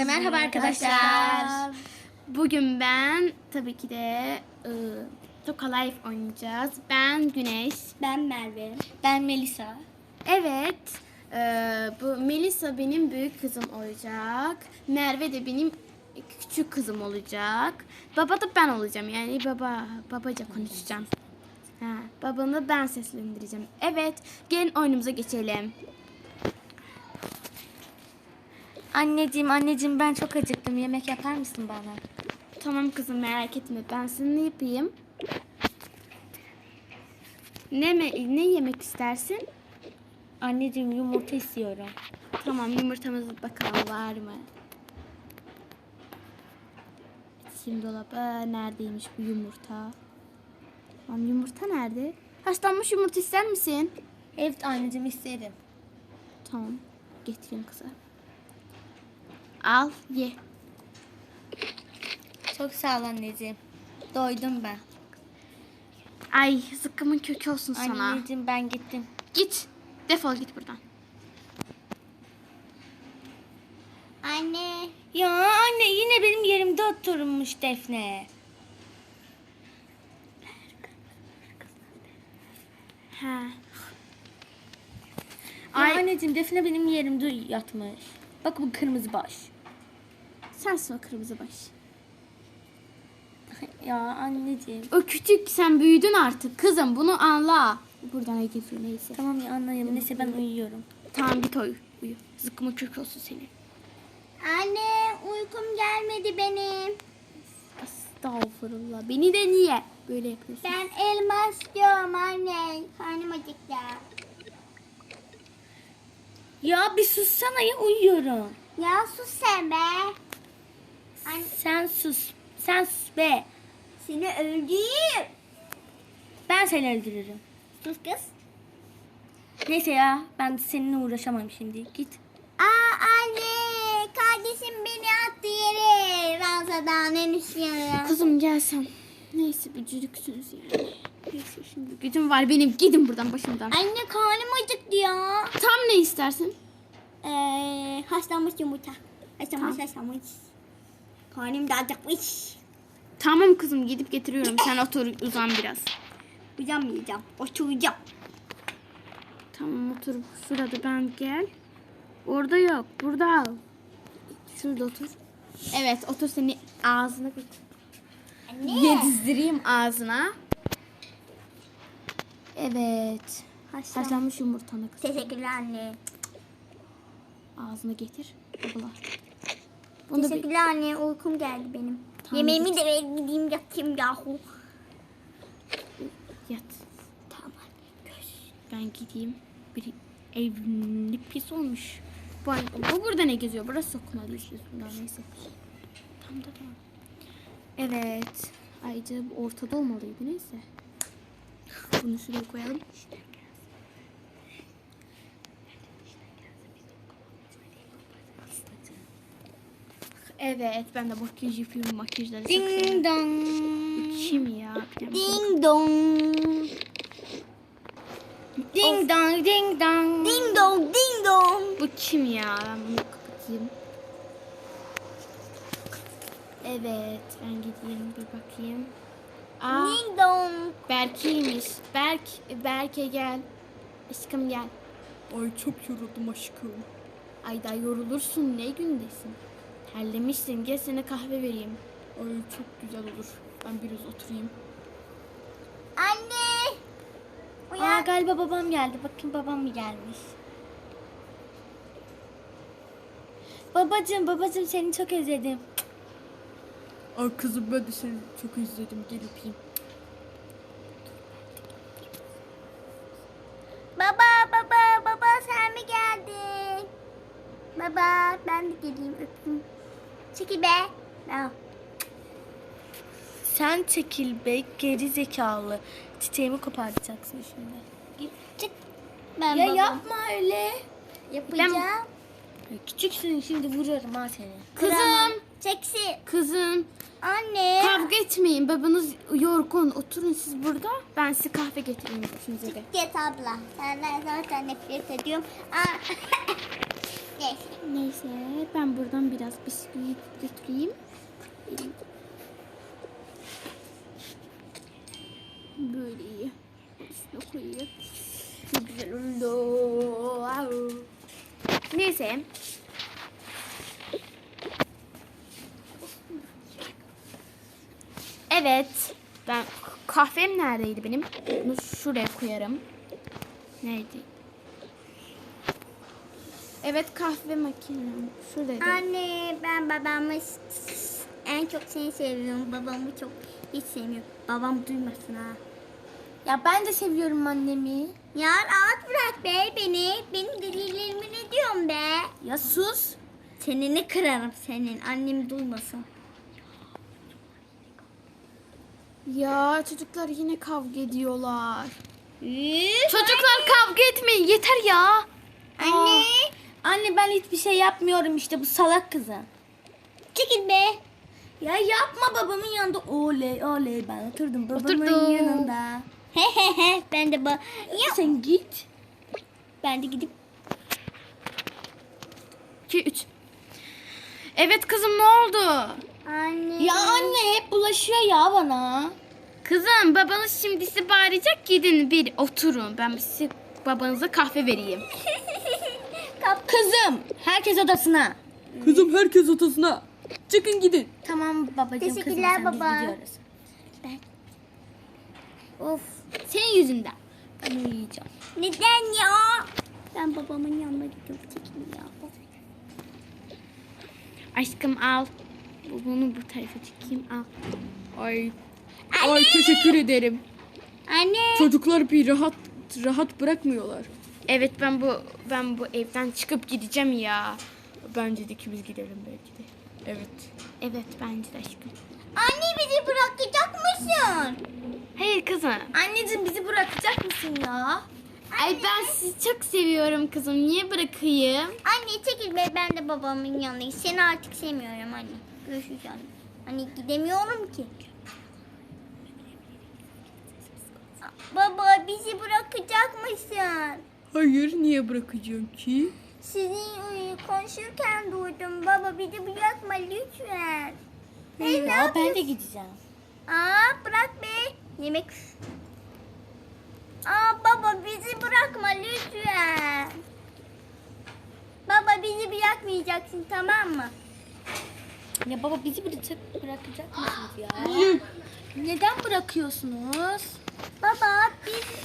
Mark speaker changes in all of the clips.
Speaker 1: Herkese merhaba arkadaşlar.
Speaker 2: Bugün ben tabii ki de ıı, Toka Life oynayacağız. Ben Güneş.
Speaker 1: Ben Merve. Ben Melisa.
Speaker 2: Evet. ıı, bu Melisa benim büyük kızım olacak. Merve de benim küçük kızım olacak. Baba da ben olacağım. Yani baba babaca konuşacağım. Ha, babamı ben seslendireceğim. Evet, gelin oyunumuza geçelim.
Speaker 1: Anneciğim anneciğim ben çok acıktım. Yemek yapar mısın bana?
Speaker 2: Tamam kızım merak etme. Ben sana ne yapayım? Ne, ne yemek istersin?
Speaker 1: Anneciğim yumurta istiyorum.
Speaker 2: Tamam yumurtamız bakalım var mı? Şimdi dolaba neredeymiş bu yumurta? Tamam yumurta nerede? Haşlanmış yumurta ister misin?
Speaker 1: Evet anneciğim isterim.
Speaker 2: Tamam getireyim kıza. Al ye.
Speaker 1: Çok sağ ol anneciğim. Doydum ben.
Speaker 2: Ay zıkkımın kökü olsun sana.
Speaker 1: Anneciğim ben gittim.
Speaker 2: Git. Defol git buradan.
Speaker 1: Anne. Ya anne yine benim yerimde oturmuş Defne.
Speaker 2: Ha.
Speaker 1: Ay.
Speaker 2: Ay
Speaker 1: anneciğim Defne benim yerimde yatmış. Bak bu kırmızı baş.
Speaker 2: sensin o kırmızı baş.
Speaker 1: Ya anneciğim.
Speaker 2: O küçük sen büyüdün artık kızım bunu anla. Buradan ne geziyor neyse.
Speaker 1: Tamam ya anlayayım. Neyse ben uyuyorum.
Speaker 2: Tamam git uyu. uyu. Zıkkımın kök olsun senin.
Speaker 1: Anne uykum gelmedi benim.
Speaker 2: Estağfurullah. Beni de niye böyle yapıyorsun?
Speaker 1: Ben elma istiyorum anne. Karnım acıktı. Ya bir sussana ya uyuyorum.
Speaker 3: Ya sus sen be.
Speaker 1: Sen sus. Sen sus be.
Speaker 3: Seni öldüreyim.
Speaker 1: Ben seni öldürürüm.
Speaker 3: Sus kız.
Speaker 1: Neyse ya ben seninle uğraşamam şimdi. Git.
Speaker 3: Aa anne. Kardeşim beni attı yere. Ranzadan en üst yana.
Speaker 2: Kızım gelsem. Neyse bücürüksünüz yani. Şimdi gücüm var benim. Gidin buradan başımdan.
Speaker 3: Anne karnım acıktı ya.
Speaker 2: Tam ne istersin?
Speaker 3: Ee, haşlanmış yumurta. Haşlanmış
Speaker 2: Tamam.
Speaker 3: haşlanmış. Karnım da acıkmış.
Speaker 2: Tamam kızım gidip getiriyorum. Sen otur uzan biraz.
Speaker 3: Uyanmayacağım. Oturacağım.
Speaker 2: Tamam otur. Şurada ben gel. Orada yok. Burada al. Şurada otur. Evet otur seni ağzına götür.
Speaker 3: Anne.
Speaker 2: Yedizdireyim ağzına. Evet.
Speaker 3: Haşlan-
Speaker 2: Haşlanmış yumurtanı kız.
Speaker 3: Teşekkürler anne.
Speaker 2: Ağzına getir. Abla. Bunu bir
Speaker 3: Teşekkürler anne. Uykum geldi benim.
Speaker 2: Tamam,
Speaker 3: Yemeğimi
Speaker 2: git.
Speaker 3: de ver gideyim yatayım yahu.
Speaker 2: yat.
Speaker 3: Tamam anne.
Speaker 2: Ben gideyim. Bir evlilik pis olmuş. Bu, bu burada ne geziyor? Burası sokulmalıyız biz bundan neyse. Tamam da tamam. Evet. Ayrıca bu ortada olmalıydı neyse. Bunu şuraya koyalım. Evet ben de makyaj yapıyorum makyajları çok seviyorum.
Speaker 1: Ding dong.
Speaker 2: Kim ya?
Speaker 3: Ding dong.
Speaker 1: Ding dong ding dong.
Speaker 3: Ding dong ding dong.
Speaker 2: Bu kim ya? Ben bunu kapatayım. Evet, ben gideyim bir bakayım. Aa,
Speaker 3: Ding dong.
Speaker 2: Berke'ymiş. Berk, Berke gel. Aşkım gel.
Speaker 4: Ay çok yoruldum aşkım.
Speaker 2: Ay da yorulursun. Ne gündesin? Terlemişsin. Gel sana kahve vereyim.
Speaker 4: Ay çok güzel olur. Ben biraz oturayım.
Speaker 3: Anne.
Speaker 1: Aa,
Speaker 3: Uyan.
Speaker 1: galiba babam geldi. Bakın babam mı gelmiş? Babacım babacım seni çok özledim.
Speaker 4: Ay kızım ben de seni çok özledim. Gel öpeyim.
Speaker 3: Baba baba baba sen mi geldin? Baba ben de geleyim öpeyim. Çekil be. Al.
Speaker 1: Sen çekil be geri zekalı. Çiçeğimi kopartacaksın şimdi.
Speaker 3: Git, Çık. Ben
Speaker 1: ya
Speaker 3: babam.
Speaker 1: yapma öyle.
Speaker 3: Yapacağım.
Speaker 1: Ya Küçüksün şimdi vururum ha seni.
Speaker 2: Kızım,
Speaker 3: Çeksin.
Speaker 2: kızım.
Speaker 3: Anne.
Speaker 2: Kavga etmeyin. Babanız yorgun. Oturun siz burada. Ben size kahve getireyim ikinize de.
Speaker 3: Git abla. Senden zaten nefret ediyorum. Aa. Neyse.
Speaker 2: Neyse ben buradan biraz bisküvi götüreyim. Böyle iyi. Üstüne koyayım. Ne güzel oldu. Neyse. Evet. Ben kahvem neredeydi benim? Bunu şuraya koyarım. Nerede? Evet kahve makinem. Şuradaydı.
Speaker 3: Anne ben babamı en çok seni seviyorum. Babamı çok hiç sevmiyorum. Babam duymasın ha.
Speaker 1: Ya ben de seviyorum annemi.
Speaker 3: Ya rahat bırak be beni. Benim delillerimi ne diyorsun be?
Speaker 1: Ya sus.
Speaker 3: Seneni kırarım senin. Annem duymasın.
Speaker 2: Ya çocuklar yine kavga ediyorlar.
Speaker 3: Üf,
Speaker 2: Çocuklar kavga etmeyin yeter ya.
Speaker 3: Anne.
Speaker 1: Anne ben hiçbir şey yapmıyorum işte bu salak kızın.
Speaker 3: Çekil be.
Speaker 1: Ya yapma babamın yanında. Oley oley ben oturdum babamın
Speaker 2: Oturdum.
Speaker 1: yanında.
Speaker 3: He he he. Ben de bu. Ya.
Speaker 1: Sen git.
Speaker 3: Ben de gidip
Speaker 2: 2 3. Evet kızım ne oldu?
Speaker 3: Anne.
Speaker 1: Ya anne hep bulaşıyor ya bana.
Speaker 2: Kızım babanız şimdi sizi bağıracak gidin bir oturun. Ben size babanıza kahve vereyim.
Speaker 1: Kızım herkes odasına.
Speaker 4: Kızım herkes odasına. Çıkın gidin.
Speaker 1: Tamam babacığım kızım
Speaker 3: Teşekkürler
Speaker 1: sen
Speaker 3: baba.
Speaker 1: biz gidiyoruz.
Speaker 3: Of.
Speaker 2: Senin yüzünden.
Speaker 1: Ben uyuyacağım.
Speaker 3: Neden ya? Ben babamın yanına gidiyorum. Çekil ya.
Speaker 2: Aşkım al. Bu- Bunu bu tarafa çekeyim al.
Speaker 4: Ay. Ay teşekkür ederim.
Speaker 3: Anne.
Speaker 4: Çocuklar bir rahat rahat bırakmıyorlar.
Speaker 2: Evet ben bu ben bu evden çıkıp gideceğim ya.
Speaker 4: Bence de ikimiz gidelim belki de. Evet.
Speaker 2: Evet bence de aşkım.
Speaker 3: Anne bizi bırakacak mısın?
Speaker 2: Hayır kızım.
Speaker 1: Anneciğim bizi bırakacak mısın ya?
Speaker 2: Ay ben sizi çok seviyorum kızım. Niye bırakayım?
Speaker 3: Anne çekil be ben de babamın yanına. Seni artık sevmiyorum anne. Görüşürüz anne. Anne gidemiyorum ki. Baba bizi bırakacak mısın?
Speaker 4: Hayır niye bırakacağım ki?
Speaker 3: Sizin konuşurken duydum. Baba bizi bırakma lütfen. Hey, ne
Speaker 1: Ya ben de gideceğim.
Speaker 3: Aa bırak be. Yemek. Aa baba bizi bırakma lütfen. Baba bizi bırakmayacaksın tamam mı?
Speaker 1: Ya baba bizi bırakacak, bırakacak mısınız ya? Neden bırakıyorsunuz?
Speaker 3: Baba biz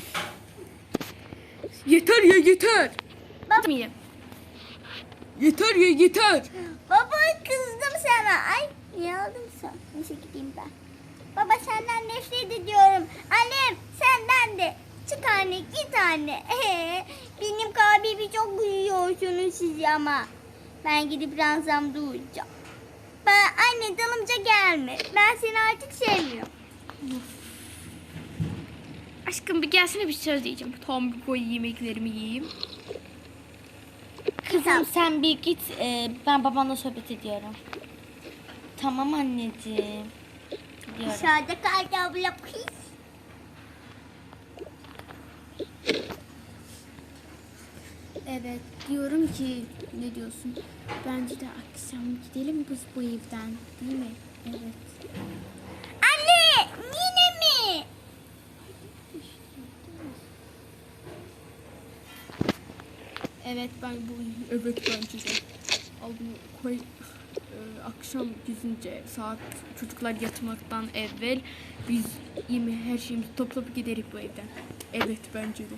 Speaker 4: Yeter ya yeter.
Speaker 2: Gitmeyeyim.
Speaker 4: Yeter ya yeter.
Speaker 3: baba kızdım sana. Ay niye aldın sen? Neyse gideyim ben. Baba senden nefret ediyorum. Annem senden de. Çık anne git anne. Ee, benim kalbimi çok duyuyorsunuz siz ama. Ben gidip ranzamda uyuyacağım. Ben anne dalımca gelme. Ben seni artık sevmiyorum.
Speaker 2: Aşkım bir gelsene bir söz diyeceğim. Tam bir koy yemeklerimi yiyeyim.
Speaker 1: Kızım sen bir git e, ben babanla sohbet ediyorum. Tamam anneciğim. Gidiyorum.
Speaker 3: Dışarıda kaldı abla pis.
Speaker 2: Evet diyorum ki ne diyorsun? Bence de akşam gidelim biz bu evden değil mi? Evet. Evet ben bu
Speaker 4: Evet bence de. Al bunu koy. Ee, akşam gidince saat çocuklar yatmaktan evvel biz yeme her şeyimizi toplayıp giderik bu evden. Evet bence de.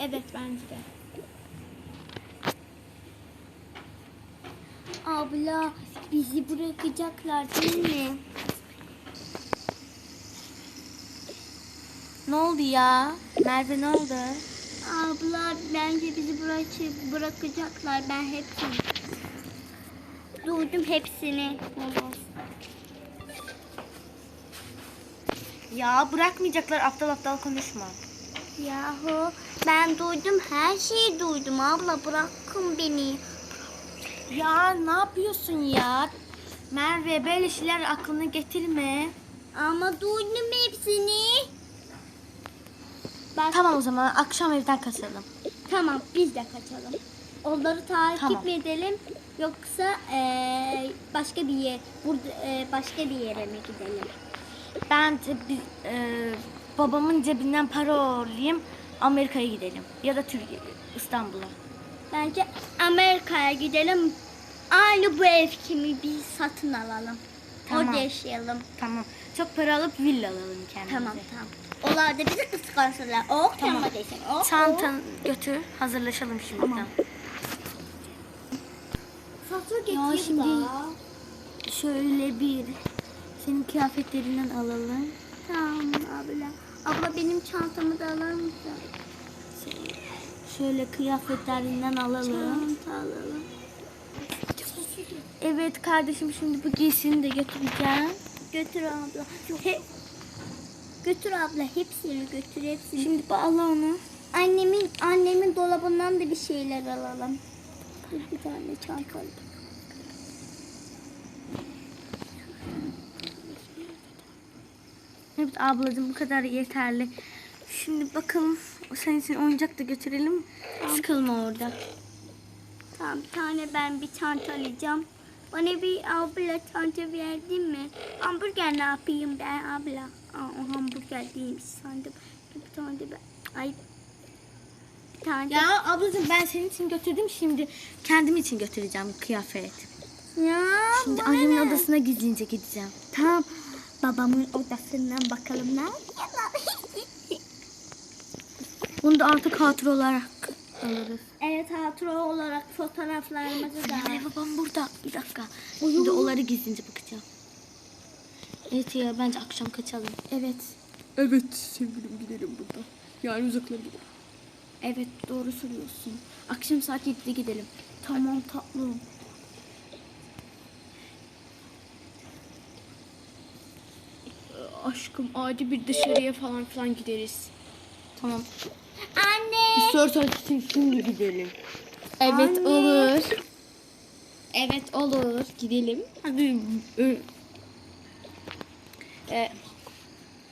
Speaker 2: Evet bence de.
Speaker 3: Abla bizi bırakacaklar değil mi?
Speaker 1: Ne oldu ya? Merve ne oldu?
Speaker 3: Abla bence bizi bırakıp bırakacaklar. Ben hepsini duydum hepsini.
Speaker 1: Ya bırakmayacaklar aptal aptal konuşma.
Speaker 3: Yahu ben duydum her şeyi duydum abla bırakın beni.
Speaker 1: Ya ne yapıyorsun ya? Merve böyle şeyler aklına getirme.
Speaker 3: Ama duydum hepsini. Bak
Speaker 1: Tamam o zaman akşam evden kaçalım.
Speaker 3: tamam biz de kaçalım. onları takip
Speaker 1: Tamam.
Speaker 3: edelim yoksa eee, başka bir yer burada eee, başka bir yere mi gidelim?
Speaker 1: Ben e, babamın cebinden para alayım. Amerika'ya gidelim. Ya da Türkiye, İstanbul'a.
Speaker 3: Bence Amerika'ya gidelim. Aynı bu ev kimi bir satın alalım.
Speaker 1: Tamam.
Speaker 3: Orada yaşayalım.
Speaker 1: Tamam. Çok para alıp villa alalım kendimize.
Speaker 3: Tamam tamam. Onlar da bizi kıskansınlar. Oh tamam. Oh, oh.
Speaker 1: Çantanı götür. Hazırlaşalım şimdiden.
Speaker 3: Fatura getir
Speaker 1: Ya şimdi-
Speaker 3: da.
Speaker 1: Şöyle bir senin kıyafetlerinden alalım.
Speaker 3: Tamam abla. Abla benim çantamı da alır mısın?
Speaker 1: Şöyle kıyafetlerinden alalım.
Speaker 3: Çanta alalım.
Speaker 1: Evet kardeşim şimdi bu giysini de götüreceğim.
Speaker 3: Götür abla. He- götür abla hepsini götür hepsini.
Speaker 1: Şimdi bağla onu.
Speaker 3: Annemin annemin dolabından da bir şeyler alalım. Dur bir tane çanta alayım.
Speaker 1: Evet ablacığım bu kadar yeterli. Şimdi bakalım senin için oyuncak da götürelim. Sıkılma orada.
Speaker 3: Tamam bir tane ben bir çanta alacağım. Bana bir abla çanta verdin mi? Hamburger ne yapayım ben abla? Aa, o hamburger değilmiş sandım. Bir tane de ben. Ay. Bir tane de-
Speaker 1: Ya ablacığım ben senin için götürdüm şimdi kendim için götüreceğim kıyafet.
Speaker 3: Ya,
Speaker 1: Şimdi annemin
Speaker 3: ne?
Speaker 1: odasına gizlince gideceğim.
Speaker 3: Tamam. Babamın odasından bakalım ne?
Speaker 1: Bunu da artık hatıra olarak alırız.
Speaker 3: evet hatıra olarak fotoğraflarımızı da.
Speaker 1: Ay babam burada. Bir dakika. Şimdi onları gizlince bakacağım. Evet ya bence akşam kaçalım.
Speaker 2: Evet.
Speaker 4: Evet sevgilim gidelim burada. Yani uzaklara gidelim.
Speaker 2: Evet doğru söylüyorsun. Akşam saat 7'de gidelim. Tamam tatlım.
Speaker 4: Aşkım acil bir dışarıya falan filan gideriz.
Speaker 1: Tamam.
Speaker 3: Anne.
Speaker 1: İstersen şimdi gidelim.
Speaker 2: Evet olur. Evet olur. Gidelim.
Speaker 1: Hadi.
Speaker 2: Ee,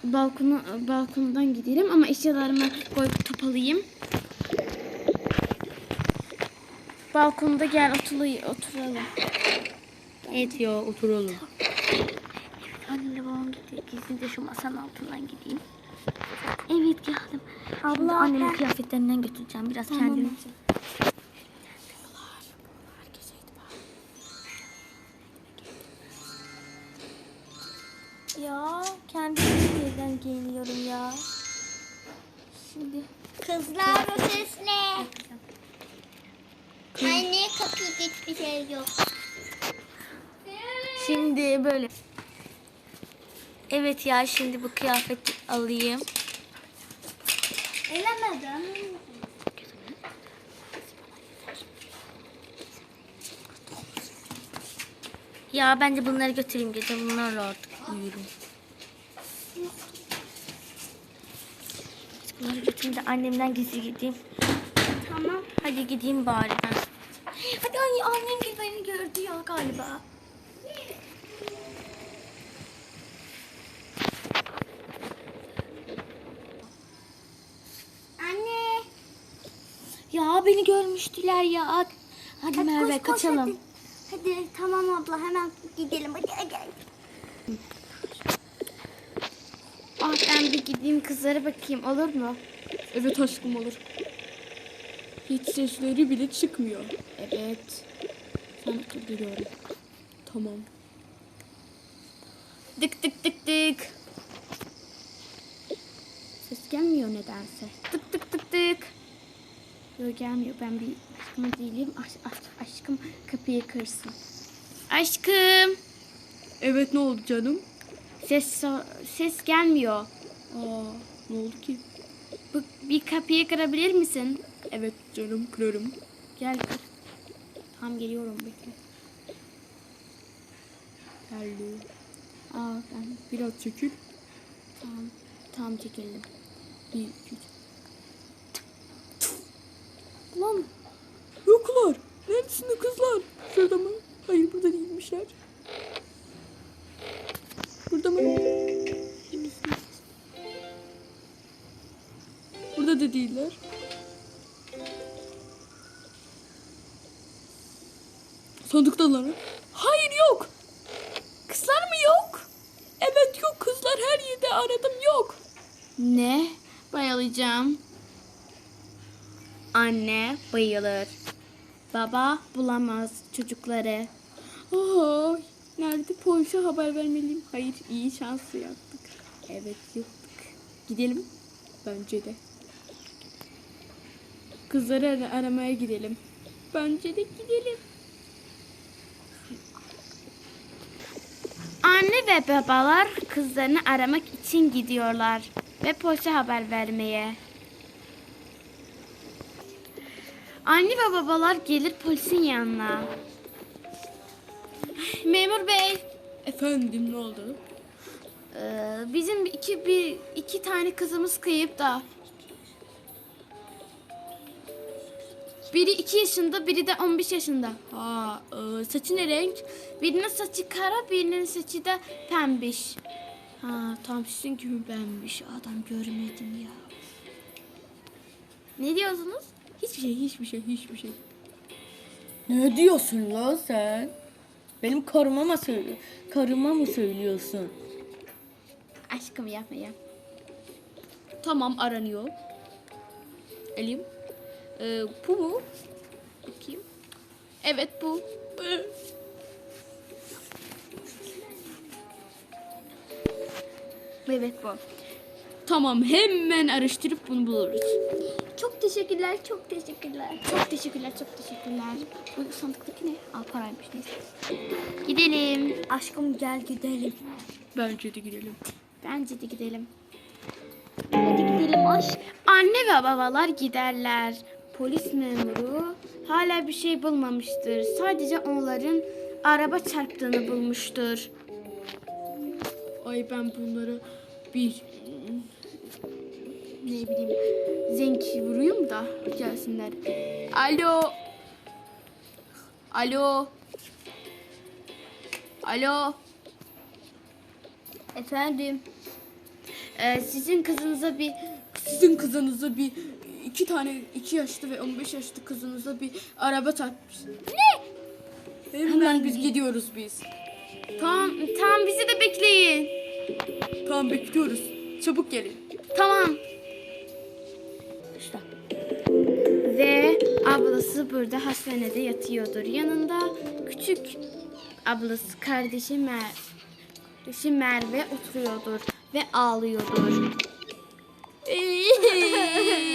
Speaker 2: balkona, balkondan gidelim ama eşyalarımı koyup topalayayım. Balkonda gel oturayım, oturalım.
Speaker 1: Evet ya oturalım. Annemle babam gitti. Gizlice şu masanın altından gideyim. Evet geldim. Abla Şimdi annemin
Speaker 3: ben-
Speaker 1: kıyafetlerinden götüreceğim. Biraz kendim için. Ya kendi yerden giyiniyorum ya. Şimdi
Speaker 3: Kızlar o sesle. Anne kapıyı hiçbir şey yok.
Speaker 1: Şimdi böyle. Evet ya şimdi bu kıyafeti alayım.
Speaker 3: Elemedim.
Speaker 1: Ya bence bunları götüreyim gece bunlarla artık uyurum. Bunları götüreyim de annemden gizli gideyim.
Speaker 3: Tamam.
Speaker 1: Hadi gideyim bari ben. Hadi anne annem beni gördü ya galiba.
Speaker 3: Anne.
Speaker 1: Ya beni görmüştüler ya. Hadi,
Speaker 3: Hadi
Speaker 1: Merve
Speaker 3: koş, koş,
Speaker 1: kaçalım.
Speaker 3: hadi. Hadi tamam abla hemen gidelim. Hadi hadi.
Speaker 2: Ah ben bir gideyim kızlara bakayım olur mu?
Speaker 4: Evet aşkım olur. Hiç sesleri bile çıkmıyor.
Speaker 2: Evet.
Speaker 4: Sen geliyorum. Tamam.
Speaker 2: Dık dık dık dık. Ses gelmiyor nedense. Tık tık tık tık. Yok gelmiyor. Ben bir aşkıma değilim. Aş, aş- aşkım kapıyı kırsın. Aşkım.
Speaker 4: Evet ne oldu canım?
Speaker 2: Ses ses gelmiyor.
Speaker 4: Aa ne oldu ki?
Speaker 2: Bu, bir kapıyı kırabilir misin?
Speaker 4: Evet canım kırarım.
Speaker 2: Gel kır. Tamam geliyorum bekle.
Speaker 4: Geldi.
Speaker 2: Aa ben
Speaker 4: Biraz çekil.
Speaker 2: tamam. Tamam çekildim.
Speaker 4: Bir, iki, üç.
Speaker 2: Lan
Speaker 4: Yoklar. Neredesinde kızlar? Şurada mı? Hayır burada değilmişler. Burada mı? Burada da değiller. Sandıktalar? Hayır yok. Kızlar mı yok? Evet yok kızlar her yerde aradım yok.
Speaker 2: Ne? Bayılacağım. Anne bayılır. Baba bulamaz çocukları.
Speaker 4: Ay, nerede polise haber vermeliyim? Hayır iyi şansı yaptık. Evet yaptık. Gidelim. Bence de. Kızları ara- aramaya gidelim. Bence de gidelim.
Speaker 2: Anne ve babalar kızlarını aramak için gidiyorlar ve polise haber vermeye. Anne ve babalar gelir polisin yanına. Memur bey,
Speaker 4: Efendim ne oldu?
Speaker 2: Ee, bizim iki bir iki tane kızımız kayıp da. Biri iki yaşında, biri de 15 yaşında.
Speaker 4: Ha, e, saçı ne renk?
Speaker 2: Birinin saçı kara, birinin saçı da pembiş. Ha, tam sizin gibi pembiş. Adam görmedim ya. Ne diyorsunuz?
Speaker 4: Hiçbir şey, hiçbir şey, hiçbir şey.
Speaker 1: Ne diyorsun lan sen? Benim karıma mı, söyle karıma mı söylüyorsun?
Speaker 2: Aşkım yapma ya.
Speaker 4: Tamam aranıyor. Elim. Ee, bu mu? Bakayım. Evet bu.
Speaker 2: Evet bu.
Speaker 4: Tamam hemen araştırıp bunu buluruz.
Speaker 2: Çok teşekkürler, çok teşekkürler. Çok teşekkürler, çok teşekkürler. Bu sandıktaki ne? Al paraymış neyse. Gidelim.
Speaker 3: Aşkım gel gidelim.
Speaker 4: Bence de gidelim.
Speaker 2: Bence de gidelim.
Speaker 3: Hadi gidelim aşk.
Speaker 2: Anne ve babalar giderler. Polis memuru hala bir şey bulmamıştır. Sadece onların araba çarptığını bulmuştur.
Speaker 4: Ay ben bunları bir
Speaker 2: Ne bileyim zenki vuruyum da gelsinler. Alo. Alo. Alo.
Speaker 3: Efendim.
Speaker 2: Ee, sizin kızınıza bir
Speaker 4: sizin kızınıza bir iki tane iki yaşlı ve 15 yaşlı kızınıza bir araba çarpmış. Ne? Hemen, biz gidiyoruz biz.
Speaker 2: tamam tamam bizi de bekleyin.
Speaker 4: Tamam bekliyoruz. Çabuk gelin.
Speaker 2: Tamam. Ablası burada hastanede yatıyordur. Yanında küçük ablası kardeşi Mer kardeşi Merve oturuyordur ve ağlıyordur.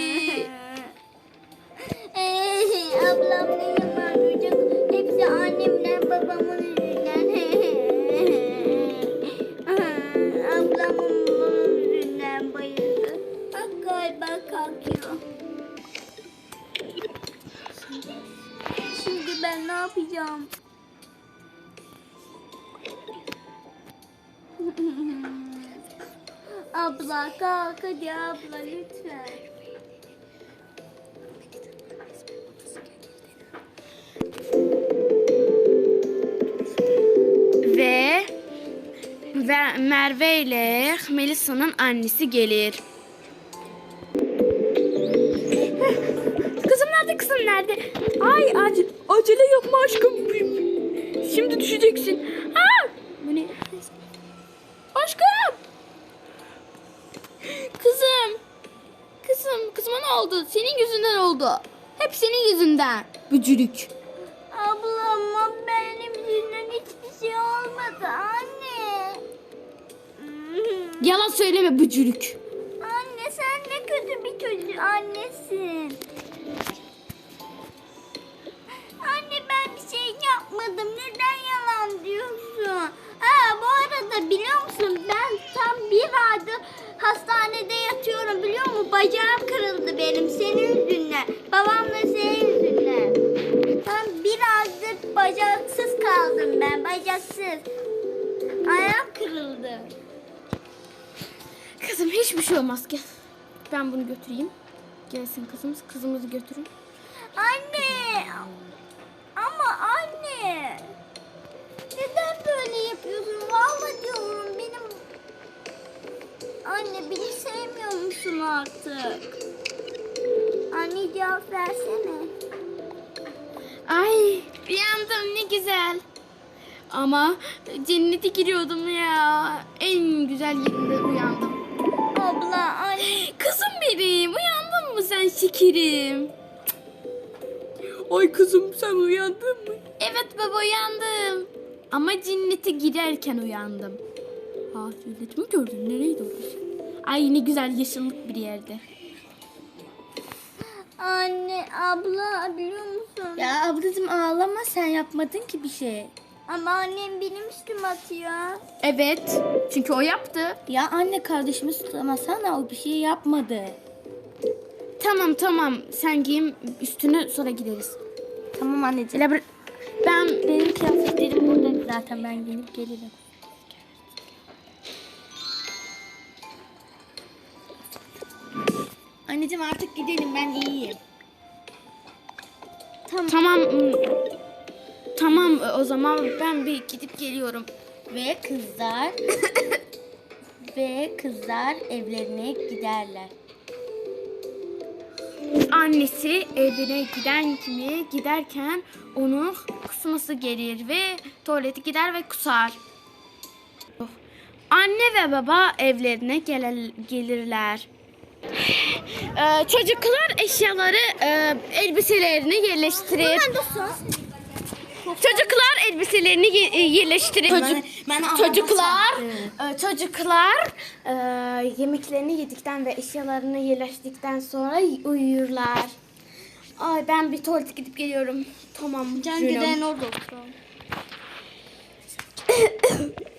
Speaker 3: abla kalk hadi abla lütfen.
Speaker 2: Ve ve Merve ile Melisa'nın annesi gelir. Kızım nerede? Kızım nerede?
Speaker 4: Ay acele, acele yapma aşkım. Şimdi düşeceksin.
Speaker 2: Aa!
Speaker 4: Senin yüzünden oldu. Hep senin yüzünden. Bücürük.
Speaker 3: Ablama benim yüzümden hiçbir şey olmadı anne.
Speaker 4: Yalan söyleme bücürük.
Speaker 3: Anne sen ne kötü bir çocuk annesin. Anne ben bir şey yapmadım. Neden yalan diyorsun? Ha bu arada biliyor musun ben tam bir aydır hastanede yatıyorum biliyor musun? Bacağım kırıldı benim senin yüzünden. Babamla senin yüzünden. Tam bir aydır bacaksız kaldım ben bacaksız. Ayağım kırıldı.
Speaker 2: Kızım hiçbir şey olmaz gel. Ben bunu götüreyim. Gelsin kızımız. Kızımızı götürün.
Speaker 3: Anne! Ama anne! Neden böyle yapıyorsun? Vallahi diyorum. Anne beni sevmiyor musun artık? Anne cevap versene.
Speaker 2: Ay Uyandım ne güzel. Ama cennete giriyordum ya. En güzel yerinde uyandım.
Speaker 3: Abla anne.
Speaker 2: Kızım benim uyandın mı sen şekerim?
Speaker 4: Ay kızım sen uyandın mı?
Speaker 2: Evet baba uyandım. Ama cennete girerken uyandım.
Speaker 4: Ha cennet mi gördün? Nereydi orası?
Speaker 2: Ay ne güzel yeşillik bir yerde.
Speaker 3: Anne abla biliyor musun?
Speaker 1: Ya ablacığım ağlama sen yapmadın ki bir şey.
Speaker 3: Ama annem benim üstüme atıyor.
Speaker 2: Evet çünkü o yaptı.
Speaker 1: Ya anne kardeşimi suçlamasana o bir şey yapmadı.
Speaker 2: Tamam tamam sen giyim üstüne sonra gideriz.
Speaker 1: Tamam anneciğim.
Speaker 2: Ben
Speaker 1: Benim kıyafetlerim burada zaten ben gelip gelirim. Anneciğim artık gidelim ben iyiyim.
Speaker 2: tamam ım, tamam o zaman ben bir gidip geliyorum.
Speaker 1: Ve kızlar ve kızlar evlerine giderler.
Speaker 2: Annesi evine giden kimi giderken onu kusması gelir ve tuvalete gider ve kusar. Anne ve baba evlerine gelir, gelirler. Ee, çocuklar eşyaları, e, elbiselerini yerleştirir. Çocuklar elbiselerini ye- e, yerleştirir. Çocuk-
Speaker 1: ben
Speaker 2: çocuklar, e, çocuklar e, yemeklerini yedikten ve eşyalarını yerleştirdikten sonra uyuyorlar. Ay ben bir tuvalete gidip geliyorum. Tamam.
Speaker 1: Can
Speaker 2: canım.
Speaker 1: giderin orada otur.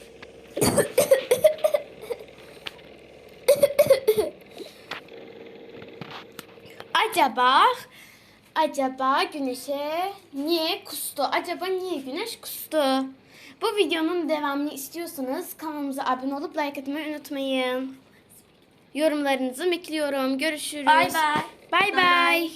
Speaker 2: Acaba acaba güneşe niye kustu? Acaba niye güneş kustu? Bu videonun devamını istiyorsanız kanalımıza abone olup like atmayı unutmayın. Yorumlarınızı bekliyorum. Görüşürüz.
Speaker 1: Bay bay.
Speaker 2: Bay bay.